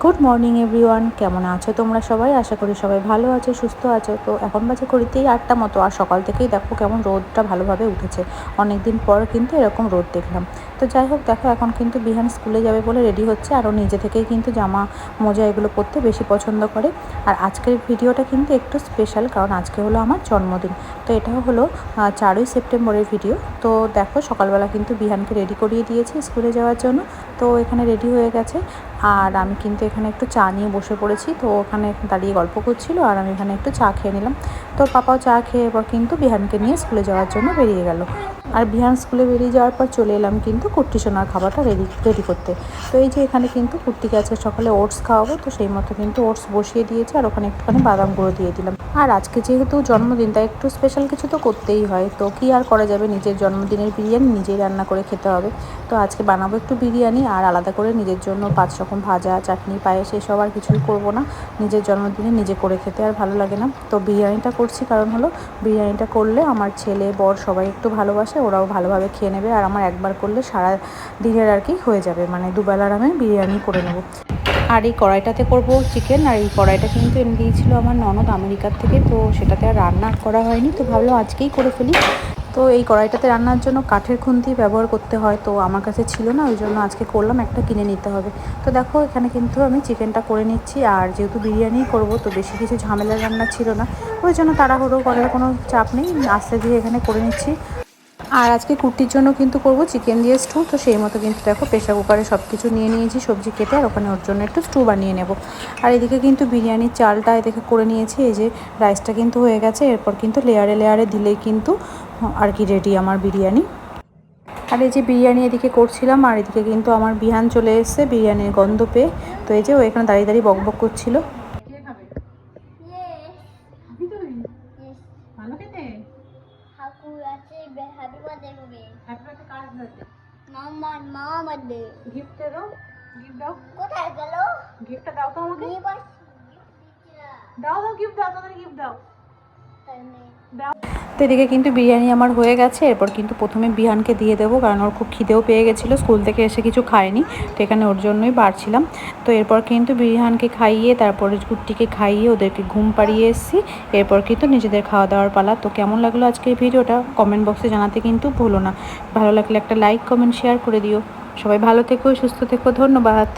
Good morning everyone কেমন আছো তোমরা সবাই? আশা করি সবাই ভালো আছো, সুস্থ আছো। তো এখন বাজে করিতেই আটটা মতো, আর সকাল থেকেই দেখো কেমন রোদটা ভালোভাবে উঠেছে। অনেক দিন পর কিন্তু এরকম রোদ দেখলাম। তো যাই হোক, দেখো এখন কিন্তু বিহান স্কুলে যাবে বলে রেডি হচ্ছে, আর ও নিজে থেকেই কিন্তু জামা মোজা এগুলো পরতে বেশি পছন্দ করে। আর আজকের ভিডিওটা কিন্তু একটু স্পেশাল কারণ আজকে হলো আমার জন্মদিন। তো এটাও হলো চারই সেপ্টেম্বরের ভিডিও। তো দেখো সকালবেলা কিন্তু বিহানকে রেডি করিয়ে দিয়েছি স্কুলে যাওয়ার জন্য। তো এখানে রেডি হয়ে গেছে। আর আমি কিন্তু এখানে একটু চা নিয়ে বসে পড়েছি। তো ওখানে দাঁড়িয়ে গল্প করছিল আর আমি এখানে একটু চা খেয়ে নিলাম। তো পাপাও চা খেয়ে এবার কিন্তু বিহানকে নিয়ে স্কুলে যাওয়ার জন্য বেরিয়ে গেল। আর বিহান স্কুলে বেরিয়ে যাওয়ার পর চলে এলাম কিন্তু কুর্তি সোনার খাবারটা রেডি রেডি করতে। তো এই যে এখানে কিন্তু কুর্তিকে আজকে সকালে ওটস খাওয়াবো, তো সেই মতো কিন্তু ওটস বসিয়ে দিয়েছি আর ওখানে একটুখানি বাদাম গুঁড়ো দিয়ে দিলাম। আর আজকে যেহেতু জন্মদিন, তাই একটু স্পেশাল কিছু তো করতেই হয়। তো কি আর করা যাবে? নিজের জন্মদিনের বিরিয়ানি নিজেই রান্না করে খেতে হবে। তো আজকে বানাবো একটু বিরিয়ানি আর আলাদা করে নিজের জন্য পাঁচ রকম ভাজা, চাটনি পায়েস এসব আর কিছুই করব না। নিজের জন্মদিনে নিজে করে খেতে আর ভালো লাগে না। তো বিরিয়ানিটা করছি, কারণ হলো বিরিয়ানিটা করলে আমার ছেলে, বর সবাই একটু ভালোবাসে, ওরাও ভালোভাবে খেয়ে নেবে আর আমার একবার করলে সারা দিনের আর কি হয়ে যাবে। মানে দুবেলার আমি বিরিয়ানি করে নেব। আর এই কড়াইটাতে করব চিকেন, আর এই কড়াইটা কিন্তু এনে দিয়েছিল আমার ননদ আমেরিকার থেকে, তো সেটাতে আর রান্না করা হয়নি। তো ভাবলাম আজকেই করে ফেলি। তো এই কড়াইটাতে রান্নার জন্য কাঠের খুন্তি ব্যবহার করতে হয়, তো আমার কাছে ছিল না, ওই জন্য আজকে করলাম, একটা কিনে নিতে হবে। তো দেখো, এখানে কিন্তু আমি চিকেনটা করে নিচ্ছি, আর যেহেতু বিরিয়ানি করব, তো বেশি কিছু ঝামেলা রান্না ছিল না, ওই জন্য তাড়াহুড়ো করার কোনো চাপ নেই, আস্তে দিয়ে এখানে করে নিচ্ছি। আর আজকে কুর্তির জন্য কিন্তু করব চিকেন দিয়ে স্টু তো সেই মতো কিন্তু দেখো প্রেশার কুকারে সব কিছু নিয়ে নিয়েছি, সবজি কেটে আর ওখানে ওর জন্য একটু স্টু বানিয়ে নেব। আর এদিকে কিন্তু বিরিয়ানির চালটা এদিকে করে নিয়েছি, এই যে রাইসটা কিন্তু হয়ে গেছে, এরপর কিন্তু লেয়ারে লেয়ারে দিলেই কিন্তু আর কি রেডি আমার বিরিয়ানি। আর এই যে বিরিয়ানি এদিকে করছিলাম, আর এদিকে কিন্তু আমার বিহান চলে এসছে বিরিয়ানির গন্ধ পেয়ে, তো এই যে ও এখানে দাঁড়িয়ে দাঁড়িয়ে বক বক করছিল। Rasa be- happy birthday for me. Mama, mama birthday. Gift দাও গিফট দাও কোথায় গেল গিফটটা দাও তো আমাকে নিয়ে বস দাও দাও গিফট দাও তাদের গিফট দাও তাই নেই তো এদিকে কিন্তু বিরিয়ানি আমার হয়ে গেছে, এরপর কিন্তু প্রথমে বিহানকে দিয়ে দেবো, কারণ ওর খুব খিদেও পেয়ে গেছিল, স্কুল থেকে এসে কিছু খায়নি, তো এখানে ওর জন্যই বাড়ছিলাম। তো এরপর কিন্তু বিহানকে খাইয়ে, তারপরে কুট্টিকে খাইয়ে ওদেরকে ঘুম পাড়িয়ে এসেছি, এরপর কিন্তু নিজেদের খাওয়া দাওয়ার পালা। তো কেমন লাগল আজকে এই ভিডিওটা? কমেন্ট বক্সে জানাতে কিন্তু ভুলো না। ভালো লাগলে একটা লাইক কমেন্ট শেয়ার করে দিও। সবাই ভালো থেকো, সুস্থ থেকো, ধন্যবাদ।